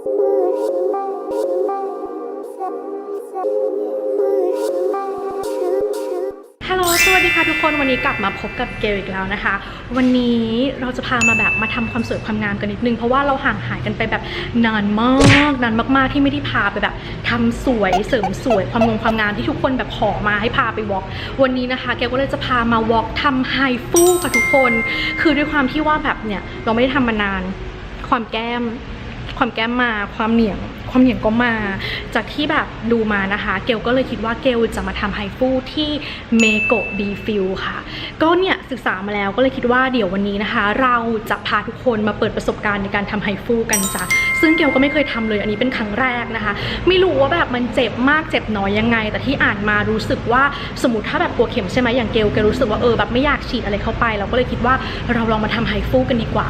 ฮัลโหล สวัสดีค่ะทุกคน วันนี้กลับมาพบกับเกลอีกแล้วนะคะ วันนี้เราจะพามาแบบมาทำความสวยความงามกันนิดนึง เพราะว่าเราห่างหายกันไปแบบนานมาก นานมากๆที่ไม่ได้พาไปแบบทำสวยเสริมสวยความงงความงามที่ทุกคนแบบขอมาให้พาไปวอล์กวันนี้นะคะ เกลก็เลยจะพามาวอล์กทำไฮฟูค่ะทุกคน คือด้วยความที่ว่าแบบเนี่ยเราไม่ได้ทำมานาน ความแก้ม ความแก้มมาความเหนียง ความเหนียงก็มา จากที่แบบดูมานะคะ เกลก็เลยคิดว่าเกลจะมาทำไฮฟูที่เมโกะบีฟิลค่ะ ก็เนี่ยศึกษามาแล้วก็เลยคิดว่าเดี๋ยววันนี้นะคะ เราจะพาทุกคนมาเปิดประสบการณ์ในการทำไฮฟูกันจ้ะซึ่งเกลก็ไม่เคยทำเลยอันนี้เป็นครั้งแรกนะคะ ไม่รู้ว่าแบบมันเจ็บมากเจ็บน้อยยังไง แต่ที่อ่านมารู้สึกว่าสมมติถ้าแบบกลัวเข็มใช่ไหมอย่างเกลเกลรู้สึกว่าเออแบบไม่อยากฉีดอะไรเข้าไป เราก็เลยคิดว่าเราลองมาทำไฮฟูกันดีกว่า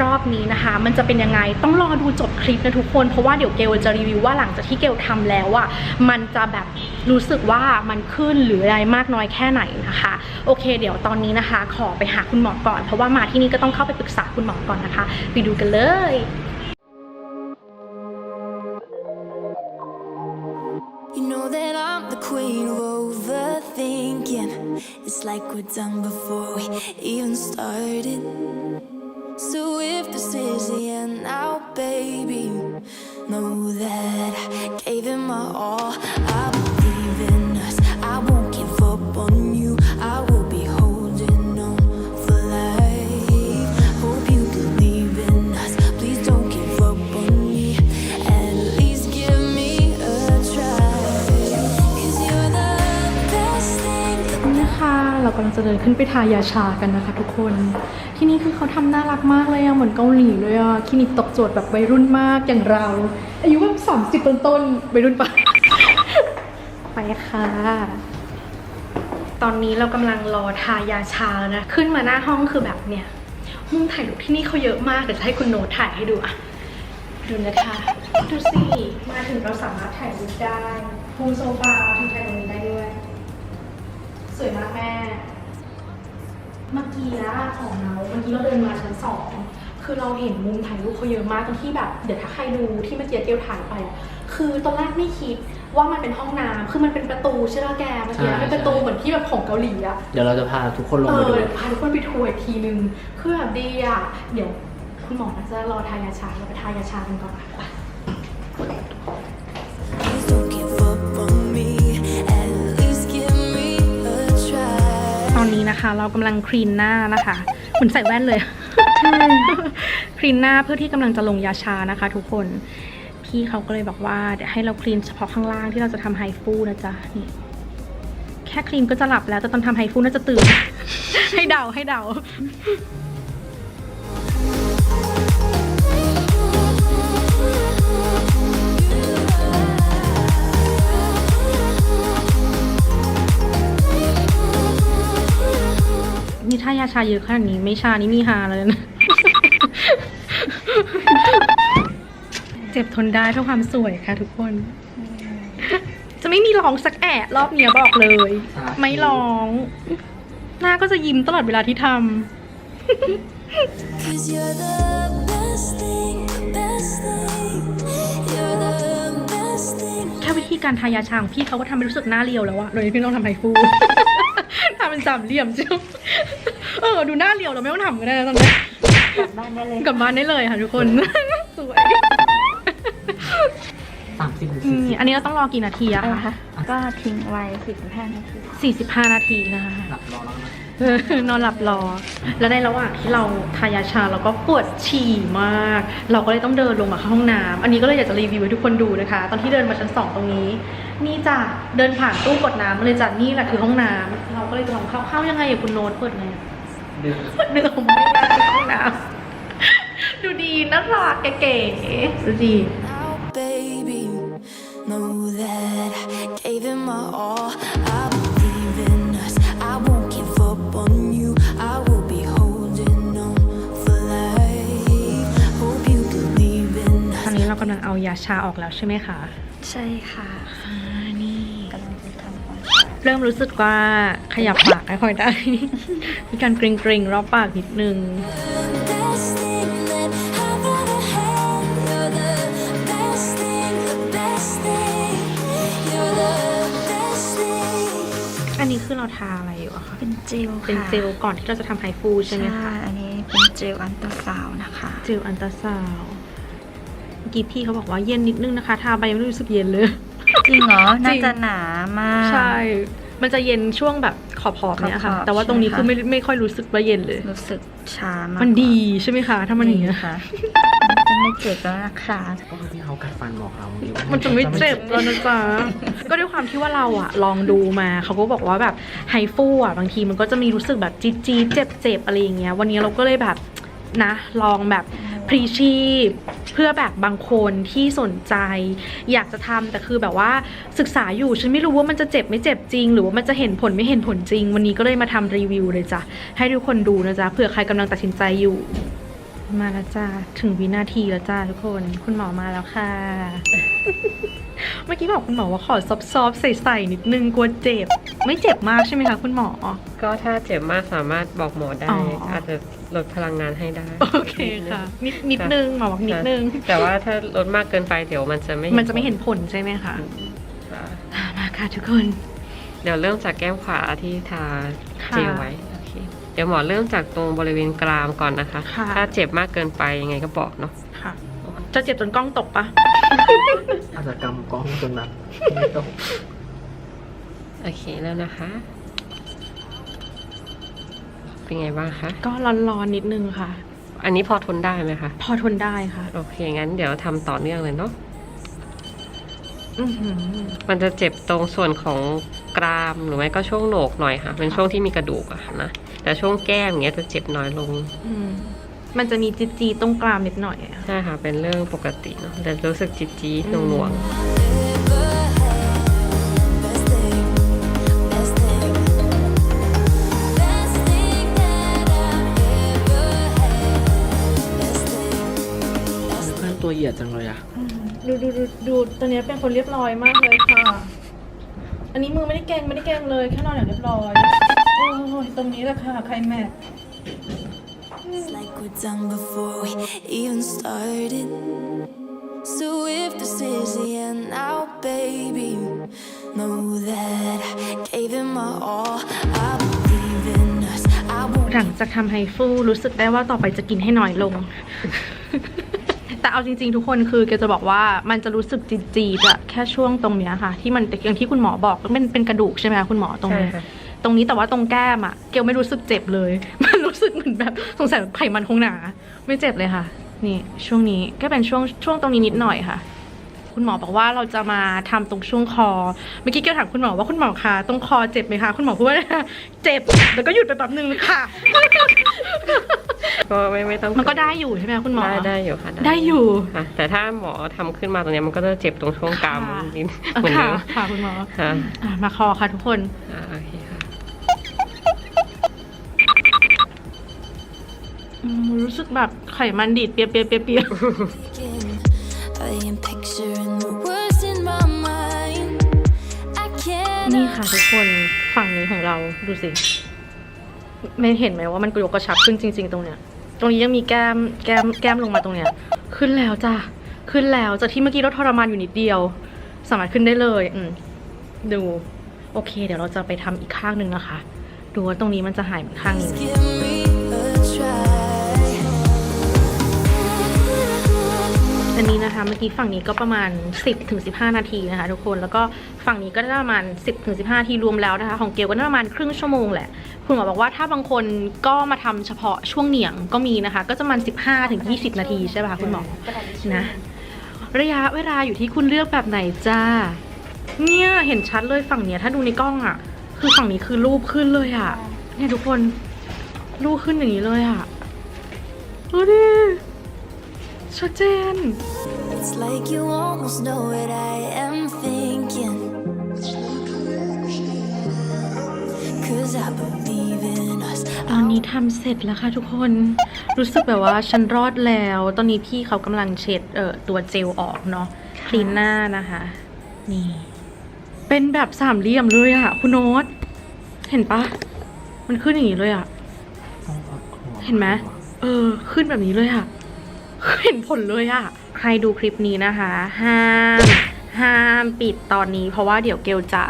รอบนี้นะคะ มันจะเป็นยังไงต้องรอดูจบคลิปนะทุกคนเพราะว่าเดี๋ยวเกลจะรีวิวว่าหลังจากที่เกลทำแล้วอะมันจะแบบรู้สึกว่ามันขึ้นหรืออะไรมากน้อยแค่ไหนนะคะ โอเค เดี๋ยวตอนนี้นะคะ ขอไปหาคุณหมอก่อน เพราะว่ามาที่นี่ก็ต้องเข้าไปปรึกษาคุณหมอก่อนนะคะ ไปดูกันเลย You Know that I gave him my all. I เรากำลังจะเดินขึ้นไปทายาชากันนะคะทุกคน ที่นี่คือเขาทำน่ารักมากเลยอะเหมือนเกาหลีเลยอะคลินิกตอบโจทย์แบบวัยรุ่นมากอย่างเรา อายุแบบสามสิบต้นๆวัยรุ่นปะไปค่ะ ตอนนี้เรากำลังรอทายาชาแล้วนะ ขึ้นมาหน้าห้องคือแบบเนี่ยมุมถ่ายรูปที่นี่เขาเยอะมากเดี๋ยวจะให้คุณโนถ่ายให้ดูอะดูนะคะ ดูสิ มาถึงเราสามารถถ่ายรูปได้มุมโซฟาที่ถ่ายตรงนี้ สวยมากแม่ เมื่อกี้อะของเราเมื่อกี้เราเดินมาชั้นสองคือเราเห็นมุมถ่ายรูปเขาเยอะมากตรงที่แบบ เดี๋ยวถ้าใครดูที่เมื่อกี้เกียวถ่ายไปอะคือตอนแรกไม่คิดว่ามันเป็นห้องน้ำคือมันเป็นประตูใช่ไหมแกเมื่อกี้ใช่ เป็นประตูเหมือนที่แบบของเกาหลีอะเดี๋ยวเราจะพาทุกคนลงเอไปอดูเดี๋ยวพาทุกคนไปทัวร์อีกทีนึงคือแบบดีอะเดี๋ยวคุณหมอน่าจะรอทายาชาเราไปทายาชากันก่อนค่ะ Please อนนี้นะคะ เรากำลังคลีนหน้านะคะเหมือนใส่แว่นเลยคลีนหน้าเพื่อที่กำลังจะลงยาชานะคะ ทุกคนพี่เขาก็เลยบอกว่าเดี๋ยวให้เราคลีนเฉพาะข้างล่างที่เราจะทำไฮฟูนะจ๊ะนี่แค่คลีนก็จะหลับแล้วแต่ตอนทำไฮฟูน่าจะตื่น ให้เดาให้เดา ชาเยอะขนาดนี้ไม่ชานี่มีฮาเลยนะเจ็บทนได้เพื่อความสวยค่ะทุกคน จะไม่มีร้องสักแอะรอบเนี้ยบอกเลย ไม่ร้อง หน้าก็จะยิ้มตลอดเวลาที่ท Cause you're the best thing, best thing. You're the best thing. ำแค่วิธีการทายาชาของพี่เขาก็ทำให้รู้สึกหน้าเรียวแล้วอะโดยที่พี่ไม่ต้องทำไฮฟูทำเป็นสามเหลี่ยมเจ้าเออดูหน้าเรียวเราไม่ต้องทำก็ได้นะตอนนี้กลับบ้านได้เลยกลับบ้านได้เลยค่ะทุกคนสวยสามสิบถึงอืสี่มสิบอันนี้เราต้องรอกี่นาทีอะอะไรคะคะก็ทิ้งไว้ 45 นาที 45 นาทีนะคะ หลับรอแล้วนะเออนอนหลับรอ แล้วในระหว่างที่เราทายาชาเราก็ปวดฉี่มาก เราก็เลยต้องเดินลงมาเข้าห้องน้ำอันนี้ก็เลยอยากจะรีวิวให้ทุกคนดูนะคะ ตอนที่เดินมาชั้นสองตรงนี้ นี่จ้ะเดินผ่านตู้กดน้ำมาเลยจ้ะนี่แหละคือห้องน้ำเราก็เลยจะลองเข้าเข้ายังไงอะคุณโน้ตเปิดไงอะ ดึงเดินออกมาไม่ได้ในห้องน้ำดูดีน่ารักเก๋ๆดูดี Now, baby, know that I gave it my all. I believe in us. I won't give up on you. I will be holding on for life. Hope you believe in ตอน us. นี้เรากำลังเอายาชาออกแล้วใช่ไหมคะ ใช่ค่ะ เริ่มรู้สึกว่าขยับปากไม่ค่อยได้ มีการเกริงๆรอบปากนิดนึงอันนี้คือเราทาอะไรอยู่อะคะ เป็นเจลเป็นเจลก่อนที่เราจะทำไฮฟูใช่ไหมคะใช่อันนี้เป็นเจลอันตราซาวนะคะ เจลอันตราซาวเมื่อกี้พี่เขาบอกว่าเย็นนิดนึงนะคะ ทาไปไม่รู้สึกเย็นเลย จริงเหรอจริงน่าจะหนามาก ใช่ มันจะเย็นช่วงแบบขอบๆเนี่ยค่ะ ขอบๆแต่ว่าตรงนี้ใช่คือค่ะไม่ไม่ค่อยรู้สึกว่าเย็นเลย รู้สึกชามากมันดีใช่ไหมคะ ถ้ามันอย่างเงี้ยค่ะมันจะไม่เจ็บแล้วนะคะ ก็คือที่เขากัดฟันบอกเราเมื่อกี้ว่ามันจะไม่เจ็บแล้วนะจ๊ะ ก็ด้วยความที่ว่าเราอะลองดูมา เขาก็บอกว่าแบบไฮฟูอะบางทีมันก็จะมีรู้สึกแบบจี๊ดจี๊ดเจ็บเจ็บอะไรอย่างเงี้ย วันนี้เราก็เลยแบบนะ ลองแบบ พรีชีพ เพื่อแบบบางคนที่สนใจ อยากจะทำแต่คือแบบว่าศึกษาอยู่ฉันไม่รู้ว่ามันจะเจ็บไม่เจ็บจริง หรือว่ามันจะเห็นผลไม่เห็นผลจริง วันนี้ก็เลยมาทำรีวิวเลยจ้ะให้ทุกคนดูนะจ๊ะเผื่อใครกำลังตัดสินใจอยู่ มาแล้วจ้า ถึงวินาทีแล้วจ้าทุกคน คุณหมอมาแล้วค่ะ เมื่อกี้บอกคุณหมอว่าขอซอฟๆใส่ๆนิดนึงกลัวเจ็บ ไม่เจ็บมากใช่ไหมคะคุณหมอ ก็ถ้าเจ็บมากสามารถบอกหมอได้ อ๋ออ อาจจะลดพลังงานให้ได้ โอเคค่ะ นิดนิดนึงหมอบอกนิดนึง แต่ว่าถ้าลดมากเกินไปเดี๋ยวมันจะไม่มันจะไม่เห็นผลใช่ไหมคะค่ะอะมาค่ะทุกคน เดี๋ยวเริ่มจากแก้มขวาที่ทาค่ะ เจลไว้โอเค เดี๋ยวหมอเริ่มจากตรงบริเวณกรามก่อนนะคะ ค่ะ ถ้าเจ็บมากเกินไปยังไงก็บอกเนาะ ค่ะ จะเจ็บจนกล้องตกปะอาจจะกำกล้องจนแบบไม่ตกโอเคแล้วนะคะ เป็นไงบ้างคะ ก็ร้อนๆนิดนึงค่ะ อันนี้พอทนได้ไหมคะ พอทนได้ค่ะ โอเค งั้นเดี๋ยวทำต่อเนื่องเลยเนาะ อื้อหือมันจะเจ็บตรงส่วนของกรามหรือไม่ก็ช่วงโหนกหน่อยค่ะ เป็นช่วงที่มีกระดูกอะนะ แต่ช่วงแก้มอย่างเงี้ยจะเจ็บน้อยลง อืมมันจะมีจีๆตรงกรามนิดหน่อยอะใช่ค่ะ เป็นเรื่องปกติเนาะแต่รู้สึกจี๊ดจี๊ดหอืมน่วง Best thing, best thing, best thing that I've ever had. Best thing, เพื่อนตัวเหยียดจังเลยอะดูดูดูดูตอนนี้เป็นคนเรียบร้อยมากเลยค่ะ อันนี้มือไม่ได้เก่งไม่ได้เก่งเลยแค่นอนอย่างเรียบร้อย โอ้ยตรงนี้แหละค่ะ ใครแม็ก It's like we're done before we even started. So if this is the end now, baby, know that I gave it my all. I believe in us. I หลัง won't จากทำไฮฟูรู้สึกได้ว่าต่อไปจะกินให้น้อยลง แต่เอาจริง ๆ ทุกคนคือแกจะบอกว่ามันจะรู้สึกจีดๆอะแค่ช่วงตรงเนี้ยค่ะ ที่มันอย่างที่คุณหมอบอกมันเป็นกระดูกใช่ไหมคะคุณหมอตรงนี้ ใช่ค่ะ ตรงนี้แต่ว่าตรงแก้มอะเกลไม่รู้สึกเจ็บเลย มันรู้สึกเหมือนแบบสงสัยไขมันคงหนา ไม่เจ็บเลยค่ะ นี่ช่วงนี้ก็เป็นช่วงช่วงตรงนี้นิดหน่อยค่ะ คุณหมอบอกว่าเราจะมาทำตรงช่วงคอ เมื่อกี้เกลถามคุณหมอว่าคุณหมอคะตรงคอเจ็บไหมคะคุณหมอพูดว่าเจ็บแล้วก็หยุดไปแป๊บนึงค่ะก็ไม่ไม่ต้องมันก็ได้อยู่ใช่ไหมคะคุณหมอได้ได้อยู่ค่ะได้อยู่ค่ะ แต่ถ้าหมอทำขึ้นมาตรงเนี้ยมันก็จะเจ็บตรงช่วงกรามค่ะนิดอะเหมือนค่ะเดิมค่ะคุณหมอค่ะอะมาคอค่ะทุกคน รู้สึกแบบไขมันดีดเปียเปียเปียเปีย begin. Playing picturing the words in my mind. I can't. นี่ค่ะทุกคนฝั่งนี้ของเราดูสิไม่เห็นไหมว่ามันกระยกกระชับขึ้นจริง ๆ ตรงเนี้ย ตรงนี้ยังมีแก้มแก้มแก้มลงมาตรงเนี้ย ขึ้นแล้วจ้ะขึ้นแล้วจากที่เมื่อกี้เราทรมานอยู่นิดเดียว สามารถขึ้นได้เลยอืมดูโอเค เดี๋ยวเราจะไปทำอีกข้างหนึ่งนะคะ ดูว่าตรงนี้มันจะหายเหมือนข้างนี้ อันนี้นะคะเมื่อกี้ฝั่งนี้ก็ประมาณ 10ถึง15 นาทีนะคะทุกคนแล้วก็ฝั่งนี้ก็ได้ประมาณ 10ถึง15นาทีรวมแล้วนะคะ ของเกลก็ได้ประมาณครึ่งชั่วโมงแหละคุณหมอบอกว่าถ้าบางคนก็มาทำเฉพาะช่วงเหนียงก็มีนะคะ ก็จะประมาณ 15ถึง20 นาทีใช่ป่ะคะคุณหมอนะระยะเวลาอยู่ที่คุณเลือกแบบไหนจ้าเนี่ยเห็นชัดเลยฝั่งเนี้ยถ้าดูในกล้องอะ่ะ คือฝั่งนี้คือรูปขึ้นเลยอะ่ะเนี่ยทุกคนรูปขึ้นอย่างนี้เลยอะ่ะดูดิ ชัดเจน It's like you almost know what I am thinking. Cause I believe in us. ตอนนี้ทำเสร็จแล้วค่ะทุกคน รู้สึกแบบว่าฉันรอดแล้ว ตอนนี้พี่เขากำลังเช็ดเอ่อตัวเจลออกเนาะคลีนหน้านะคะ นี่ เป็นแบบสามเหลี่ยมเลยอะคุณโน้ต เห็นปะ มันขึ้นอย่างนี้เลยอะเห็นไหมเออ ขึ้นแบบนี้เลยอะ เห็นผลเลยอะใครดูคลิปนี้นะคะ ห้ามห้ามปิดตอนนี้ เพราะว่าเดี๋ยวเกลจะ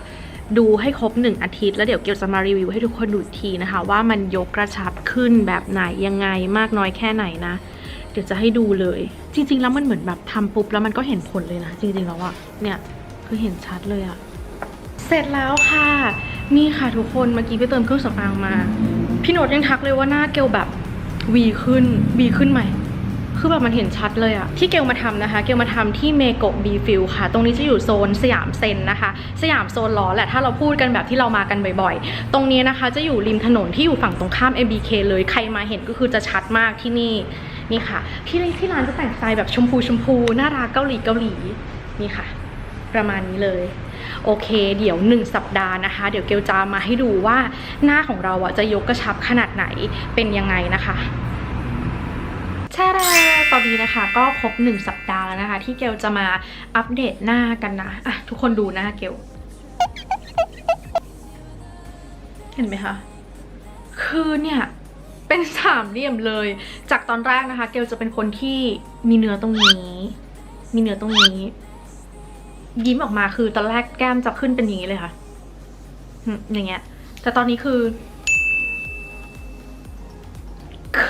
ดูให้ครบหนึ่งอาทิตย์ แล้วเดี๋ยวเกลจะมารีวิวให้ทุกคนดูทีนะคะ ว่ามันยกกระชับขึ้นแบบไหนยังไงมากน้อยแค่ไหนนะ เดี๋ยวจะให้ดูเลย จริง ๆ แล้วมันเหมือนแบบทำปุ๊บแล้วมันก็เห็นผลเลยนะ จริง ๆ แล้วอะเนี่ยคือเห็นชัดเลยอะเสร็จแล้วค่ะ นี่ค่ะทุกคนเมื่อกี้ไปเติมเครื่องสำอางมา พี่โนดยังทักเลยว่าหน้าเกลแบบวีขึ้นวีขึ้นไหม คือแบบมันเห็นชัดเลยอะที่เกลมาทำนะคะ เกลมาทำที่เมโกะบีฟิลค่ะ ตรงนี้จะอยู่โซนสยามเซนนะคะ สยามโซนล้อแหละถ้าเราพูดกันแบบที่เรามากันบ่อยๆ ตรงนี้นะคะจะอยู่ริมถนนที่อยู่ฝั่งตรงข้าม MBK เลยใครมาเห็นก็คือจะชัดมากที่นี่นี่ค่ะ ที่ที่ร้านจะแต่งสไตล์แบบชมพูชมพูน่ารักเกาหลีเกาหลีนี่ค่ะ ประมาณนี้เลยโอเค เดี๋ยว 1 สัปดาห์นะคะ เดี๋ยวเกลจะมาให้ดูว่าหน้าของเราอะจะยกกระชับขนาดไหนเป็นยังไงนะคะ ช่แรตอนนี้นะคะ ก็ครบ 1 สัปดาห์แล้วนะคะ ที่เกลจะมาอัปเดตหน้ากันนะอะทุกคนดูหน้าเกลเห็นไหมคะ คือเนี่ยเป็นสามเหลี่ยมเลย จากตอนแรกนะคะ เกลจะเป็นคนที่มีเนื้อตรงนี้ มีเนื้อตรงนี้ ยิ้มออกมาคือตอนแรกแก้มจะขึ้นเป็นอย่างนี้เลยค่ะ อย่างเงี้ย แต่ตอนนี้คือ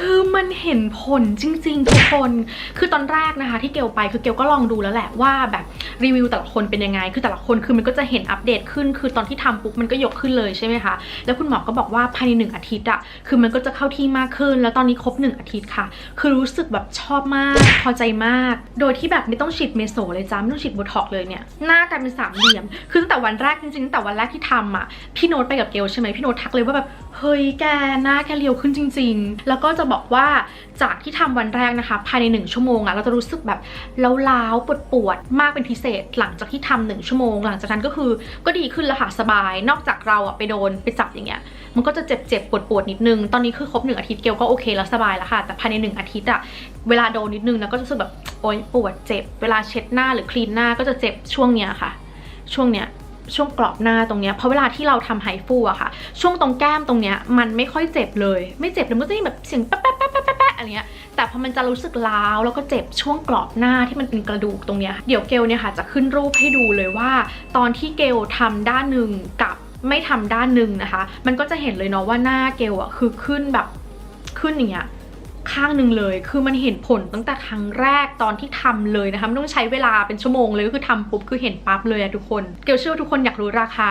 คือมันเห็นผลจริง ๆ ทุกคน คือตอนแรกนะคะ ที่เกลไปคือเกลก็ลองดูแล้วแหละว่าแบบรีวิวแต่ละคนเป็นยังไง คือแต่ละคนคือมันก็จะเห็นอัปเดตขึ้น คือตอนที่ทำปุ๊บมันก็ยกขึ้นเลยใช่ไหมคะ แล้วคุณหมอก็บอกว่าภายในหนึ่งอาทิตย์อะคือมันก็จะเข้าที่มากขึ้น แล้วตอนนี้ครบหนึ่งอาทิตย์ค่ะ คือรู้สึกแบบชอบมาก พอใจมาก โดยที่แบบไม่ต้องฉีดเมโซเลยจ้าไม่ต้องฉีดโบท็อกเลยเนี่ย หน้ากลายเป็นสามเหลี่ยม คือตั้งแต่วันแรกจริงๆตั้งแต่วันแรกที่ทำอะพี่โน้ตไปกับเกลใช่ไหมพี่โน้ตทักเลยว่าแบบ เฮ้ยแกหน้าแกเรียวขึ้นจริง ๆ แล้วก็จะบอกอกว่าจากที่ทำวันแรกนะคะ ภายในหนึ่งชั่วโมงอะเราจะรู้สึกแบบล้าวๆปวดๆมากเป็นพิเศษ หลังจากที่ทำหนึ่งชั่วโมง หลังจากนั้นก็คือก็ดีขึ้นแล้วค่ะสบาย นอกจากเราอะไปโดนไปจับอย่างเงี้ยมันก็จะเจ็บๆปวดๆนิดนึง ตอนนี้คือครบหนึ่งอาทิตย์เกลก็โอเคแล้วสบายแล้วค่ะ แต่ภายในหนึ่งอาทิตย์อะเวลาโดนนิดนึงนะก็จะรู้สึกแบบโอ๊ยปวดเจ็บ เวลาเช็ดหน้าหรือคลีนหน้าก็จะเจ็บช่วงเนี้ยค่ะ ช่วงเนี้ย ช่วงกรอบหน้าตรงเนี้ยเพราะเวลาที่เราทำไฮฟูอะค่ะ ช่วงตรงแก้มตรงเนี้ยมันไม่ค่อยเจ็บเลย ไม่เจ็บเลยมันก็จะมีแบบเสียงแป๊ะแป๊ะแป๊ะแป๊ะแป๊ะอะไรเงี้ยแต่พอมันจะรู้สึกล้าวแล้วก็เจ็บช่วงกรอบหน้าที่มันเป็นกระดูกตรงเนี้ยเดี๋ยวเกลเนี่ยค่ะจะขึ้นรูปให้ดูเลยว่า ตอนที่เกลทำด้านหนึ่งกับไม่ทำด้านหนึ่งนะคะ มันก็จะเห็นเลยเนาะว่าหน้าเกลอะคือขึ้นแบบขึ้นอย่างเงี้ย ข้างหนึ่งเลย คือมันเห็นผลตั้งแต่ครั้งแรกตอนที่ทำเลยนะคะไม่ต้องใช้เวลาเป็นชั่วโมงเลยก็คือทำปุ๊บคือเห็นปั๊บเลยอะทุกคน เกลเชื่อว่าทุกคนอยากรู้ราคา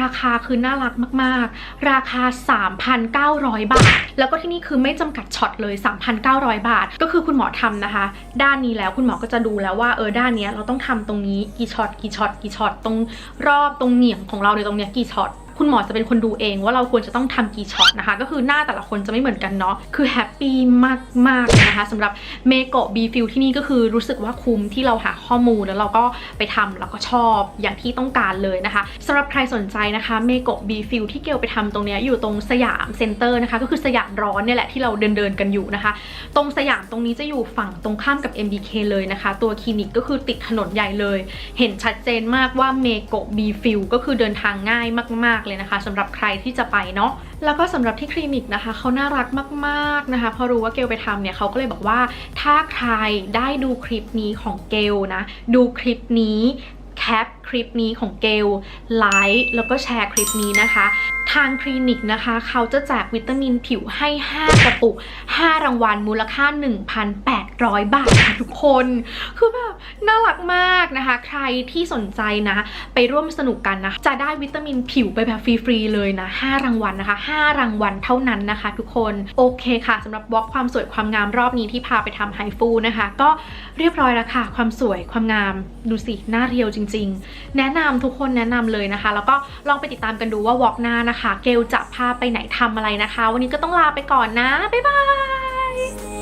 ราคาคือน่ารักมากๆ ราคา 3,900 บาท แล้วก็ที่นี่คือไม่จำกัดช็อตเลย 3,900 บาท ก็คือคุณหมอทำนะคะ ด้านนี้แล้วคุณหมอก็จะดูแล้วว่าเออด้านนี้เราต้องทำตรงนี้กี่ช็อตกี่ช็อตกี่ช็อตตรงรอบตรงเหนียงของเราในยตรงเนี้ยกี่ช็อต คุณหมอจะเป็นคนดูเองว่าเราควรจะต้องทำกี่ช็อตนะคะ ก็คือหน้าแต่ละคนจะไม่เหมือนกันเนาะคือแฮปปี้มากๆนะคะสำหรับเมโกะบีฟิลที่นี่ก็คือรู้สึกว่าคุ้มที่เราหาข้อมูลแล้วเราก็ไปทำแล้วก็ชอบอย่างที่ต้องการเลยนะคะสำหรับใครสนใจนะคะเมโกะบีฟิลที่เกลไปทำตรงนี้อยู่ตรงสยามเซ็นเตอร์นะคะ ก็คือสยามร้อนเนี่ยแหละที่เราเดินเดินกันอยู่นะคะ ตรงสยามตรงนี้จะอยู่ฝั่งตรงข้ามกับ MBK เลยนะคะ ตัวคลินิกก็คือติดถนนใหญ่เลย เห็นชัดเจนมากว่าเมโกะบีฟิลก็คือเดินทางง่ายมากเลยนะคะสำหรับใครที่จะไปเนาะแล้วก็สำหรับที่คลินิกนะคะเขาน่ารักมากๆนะคะ พอรู้ว่าเกลไปทำเนี่ยเขาก็เลยบอกว่า ถ้าใครได้ดูคลิปนี้ของเกลนะ ดูคลิปนี้แคปคลิปนี้ของเกลไลค์แล้วก็แชร์คลิปนี้นะคะทางคลินิกนะคะ เขาจะแจกวิตามินผิวให้ 5 กระปุก 5 รางวัลมูลค่า 1,800 บาทค่ะทุกคน คือแบบน่ารักมากนะคะ ใครที่สนใจนะ ไปร่วมสนุกกันนะจะได้วิตามินผิวไปแบบฟรีๆเลยนะ 5 รางวัลนะคะ 5 รางวัลเท่านั้นนะคะทุกคน โอเคค่ะสำหรับวอล์กความสวยความงามรอบนี้ที่พาไปทำไฮฟูนะคะ ก็เรียบร้อยแล้วค่ะ ความสวยความงามดูสิหน้าเรียวจริง ๆ แนะนำทุกคนแนะนำเลยนะคะ แล้วก็ลองไปติดตามกันดูว่าวอล์กหน้านะนะคะ เกลจะพาไปไหนทำอะไรนะคะ วันนี้ก็ต้องลาไปก่อนนะ บ๊ายบาย